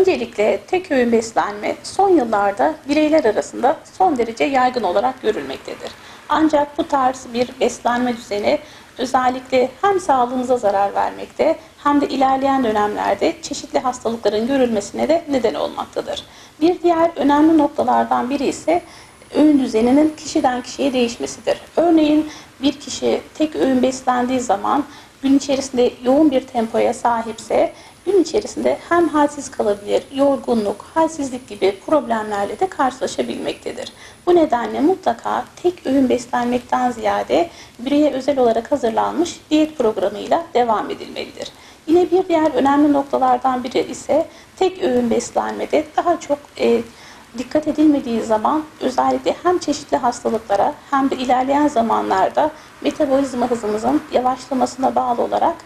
Öncelikle tek öğün beslenme son yıllarda bireyler arasında son derece yaygın olarak görülmektedir. Ancak bu tarz bir beslenme düzeni özellikle hem sağlığımıza zarar vermekte hem de ilerleyen dönemlerde çeşitli hastalıkların görülmesine de neden olmaktadır. Bir diğer önemli noktalardan biri ise öğün düzeninin kişiden kişiye değişmesidir. Örneğin bir kişi tek öğün beslendiği zaman gün içerisinde yoğun bir tempoya sahipse gün içerisinde hem halsiz kalabilir, yorgunluk, halsizlik gibi problemlerle de karşılaşabilmektedir. Bu nedenle mutlaka tek öğün beslenmekten ziyade bireye özel olarak hazırlanmış diyet programıyla devam edilmelidir. Yine bir diğer önemli noktalardan biri ise tek öğün beslenmede daha çok e, dikkat edilmediği zaman özellikle hem çeşitli hastalıklara hem de ilerleyen zamanlarda metabolizma hızımızın yavaşlamasına bağlı olarak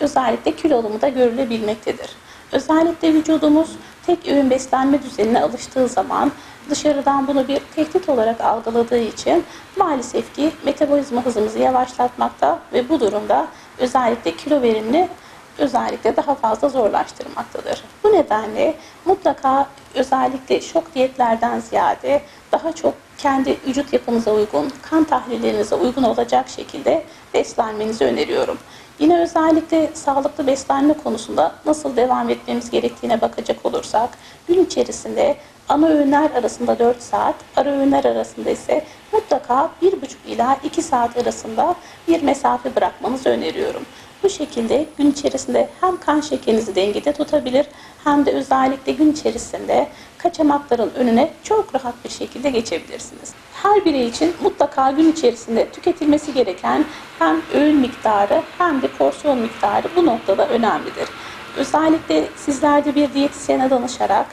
özellikle kilo alımı da görülebilmektedir. Özellikle vücudumuz tek öğün beslenme düzenine alıştığı zaman dışarıdan bunu bir tehdit olarak algıladığı için maalesef ki metabolizma hızımızı yavaşlatmakta ve bu durumda özellikle kilo verimini özellikle daha fazla zorlaştırmaktadır. Bu nedenle mutlaka özellikle şok diyetlerden ziyade daha çok kendi vücut yapınıza uygun, kan tahlillerinize uygun olacak şekilde beslenmenizi öneriyorum. Yine özellikle sağlıklı beslenme konusunda nasıl devam etmemiz gerektiğine bakacak olursak gün içerisinde ana öğünler arasında 4 saat, ara öğünler arasında ise mutlaka 1,5 ila 2 saat arasında bir mesafe bırakmanızı öneriyorum. Bu şekilde gün içerisinde hem kan şekerinizi dengede tutabilir hem de özellikle gün içerisinde kaçamakların önüne çok rahat bir şekilde geçebilirsiniz. Her birey için mutlaka gün içerisinde tüketilmesi gereken hem öğün miktarı hem de porsiyon miktarı bu noktada önemlidir. Özellikle sizler de bir diyetisyene danışarak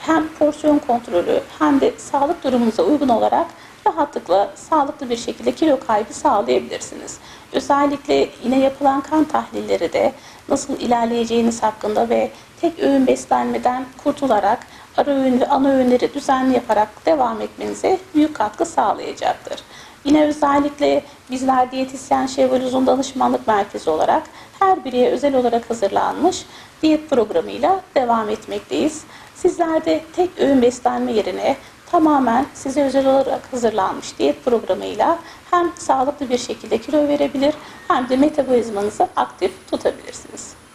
hem porsiyon kontrolü hem de sağlık durumunuza uygun olarak rahatlıkla sağlıklı bir şekilde kilo kaybı sağlayabilirsiniz. Özellikle yine yapılan kan tahlilleri de nasıl ilerleyeceğiniz hakkında ve tek öğün beslenmeden kurtularak ara öğün ve ana öğünleri düzenli yaparak devam etmenize büyük katkı sağlayacaktır. Yine özellikle bizler diyetisyen Şevval Uzun Danışmanlık Merkezi olarak her bireye özel olarak hazırlanmış diyet programıyla devam etmekteyiz. Sizler de tek öğün beslenme yerine tamamen size özel olarak hazırlanmış diyet programıyla hem sağlıklı bir şekilde kilo verebilir hem de metabolizmanızı aktif tutabilirsiniz.